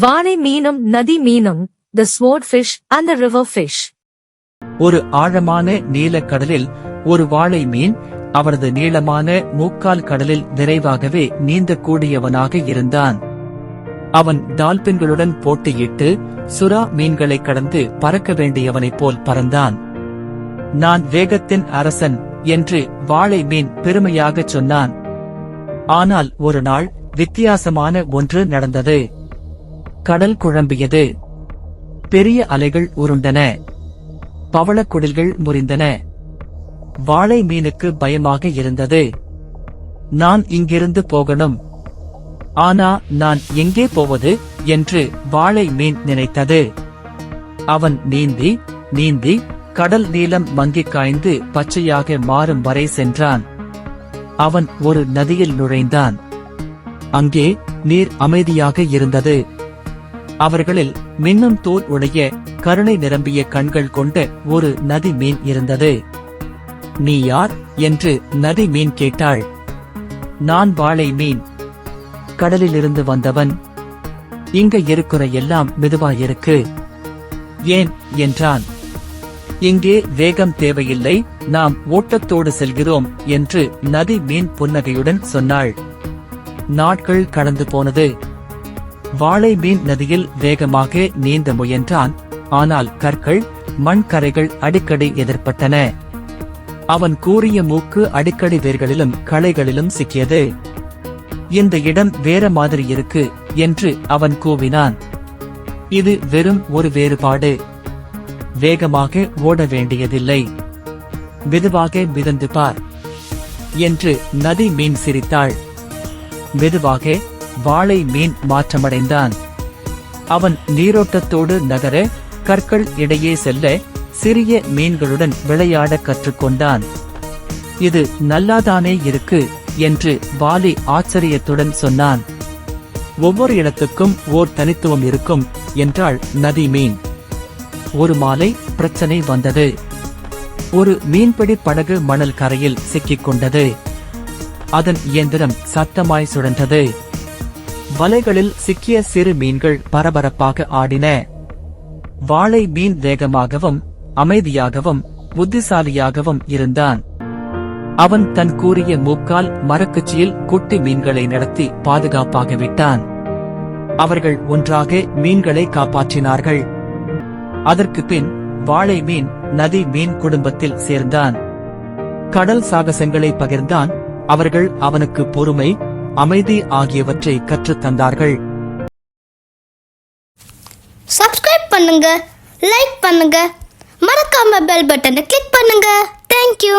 வாழை மீனும் நதி மீனும் the swordfish and the river fish ஒரு ஆழமான நீலக் கடலில் ஒரு வாழை மீன் அவரது நீளமான மூக்கால் கடலில் விரைவாகவே நீந்தக்கூடியவனாக இருந்தான். அவன் டால்பின்களுடன் போட்டியிட்டு சுறா மீன்களை கடந்து பறக்க வேண்டியவனைப் போல் பறந்தான். நான் வேகத்தின் அரசன் என்று வாழை மீன் பெருமையாகச் சொன்னான். ஆனால் ஒரு நாள் வித்தியாசமான ஒன்று நடந்தது. கடல் குழம்பியது. பெரிய அலைகள் உருண்டன. பவளக்குடில்கள் முறிந்தன. வாழை மீனுக்கு பயமாக இருந்தது. நான் இங்கிருந்து போகணும். ஆனா நான் எங்கே போவது என்று வாழை மீன் நினைத்தது. அவன் நீந்தி நீந்தி கடல் நீளம் மங்கிக் காய்ந்து பச்சையாக மாறும் வரை சென்றான். அவன் ஒரு நதியில் நுழைந்தான். அங்கே நீர் அமைதியாக இருந்தது. அவர்களில் மின்னும் தோல் உடைய கருணை நிரம்பிய கண்கள் கொண்ட ஒரு நதி மீன் இருந்தது. நீ யார்? என்று நதி மீன் கேட்டாள். நான் வாழை மீன். கடலிலிருந்து வந்தவன். இங்க இருக்கிற எல்லாம் மெதுவாயிருக்கு. ஏன்? என்றான். இங்கே வேகம் தேவையில்லை. நாம் ஓட்டத்தோடு செல்கிறோம் என்று நதி மீன் புன்னகையுடன் சொன்னாள். நாட்கள் கடந்து போனது. வாழை மீன் நதியில் வேகமாக நீந்த முயன்றான். ஆனால் கற்கள் மண் கரைகள் அடிக்கடி எதிர்ப்பட்டன அவன் கூறிய மூக்கு அடிக்கடி வேர்களிலும் களைகளிலும் சிக்கியது. இந்த இடம் வேற மாதிரி இருக்கு என்று அவன் கூவினான். இது வெறும் ஒரு வேறுபாடு. வேகமாக ஓட வேண்டியதில்லை. மெதுவாக மிதந்து பார் என்று நதி மீன் சிரித்தாள். மெதுவாக வாழை மீன் மாற்றமடைந்தான். அவன் நீரோட்டத்தோடு நகர கற்கள் இடையே செல்ல சிறிய மீன்களுடன் விளையாட கற்றுக்கொண்டான். இது நல்லாதானே இருக்கு? என்று வாலி ஆச்சரியத்துடன் சொன்னான். ஒவ்வொரு இடத்துக்கும் ஓர் தனித்துவம் இருக்கும் என்றாள் நதி மீன். ஒரு மாலை பிரச்சனை வந்தது. ஒரு மீன்பிடி படகு மணல் கரையில் சிக்கிக் கொண்டது. அதன் இயந்திரம் சத்தமாய் சுழன்றது. வலைகளில் சிக்கிய சிறு மீன்கள் பரபரப்பாக ஆடின. வாழை மீன் வேகமாகவும் அமைதியாகவும் புத்திசாலியாகவும் இருந்தான். அவன் தன் கூறிய மூக்கால் மரக்கச்சியில் குட்டி மீன்களை நடத்தி பாதுகாப்பாக விட்டான். அவர்கள் ஒன்றாக மீன்களை காப்பாற்றினார்கள். அதற்கு பின் வாழை மீன் நதி மீன் குடும்பத்தில் சேர்ந்தான். கடல் சாகசங்களை பகிர்ந்தான். அவர்கள் அவனுக்கு பொறுமை அமைதி ஆகியவற்றை கற்றுத் தந்தார்கள். சப்ஸ்கிரைப் பண்ணுங்க லைக் பண்ணுங்க மறக்காம பெல் பட்டனை கிளிக் பண்ணுங்க. தேங்க்யூ